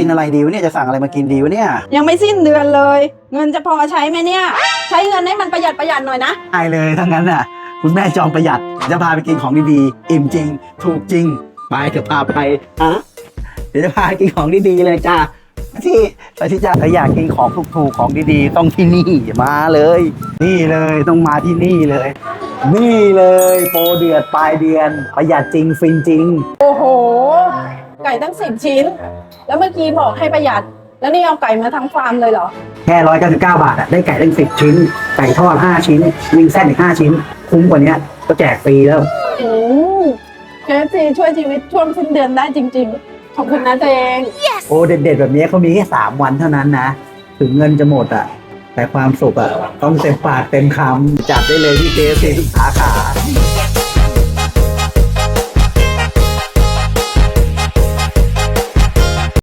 กินอะไรดีวะเนี่ยจะสั่งอะไรมากินดีวะเนี่ยยังไม่สิ้นเดือนเลย เงินจะพอใช้ไหมเนี่ย ใช้เงินให้มันประหยัดประหยัดหน่อยนะไอเลยทั้งนั้นน่ะ คุณแม่จอมประหยัดจะพาไปกินของดีๆอิ่มจริง ถูกจริง ไปเดี๋ยวพาไปฮะเดี๋ยวจะพาไปกินของดีๆเลยจ้าที่ไปที่จะถ้าอยากกินของถูกๆของดีๆ ต้องที่นี่มาเลย นี่เลยต้องมาที่นี่เลย นี่เลยโปรเดือดปลายเดือน ประหยัดจริงฟินจริง โอ้โหไก่ตั้งสิบชิ้น แล้วเมื่อกี้บอกให้ประหยัด แล้วนี่เอาไก่มาทั้งฟาร์มเลยเหรอ แค่ร้อยเก้าสิบเก้าบาทอะได้ไก่ตั้งสิบชิ้น ไก่ทอดห้าชิ้นวิงแซ่บอีกห้าชิ้น คุ้มกว่านี้ก็แจกฟรีแล้วอืมเคฟซีช่วยชีวิตช่วงสิ้นเดือนได้จริง ๆ ขอบคุณนะเจงโอ้เด็ดๆแบบนี้เขามีแค่สามวันเท่านั้นนะ ถึงเงินจะหมดอะแต่ความสุขอะต้องเต็มปากเต็มคำจัดได้เลยที่เจสีทุกสาข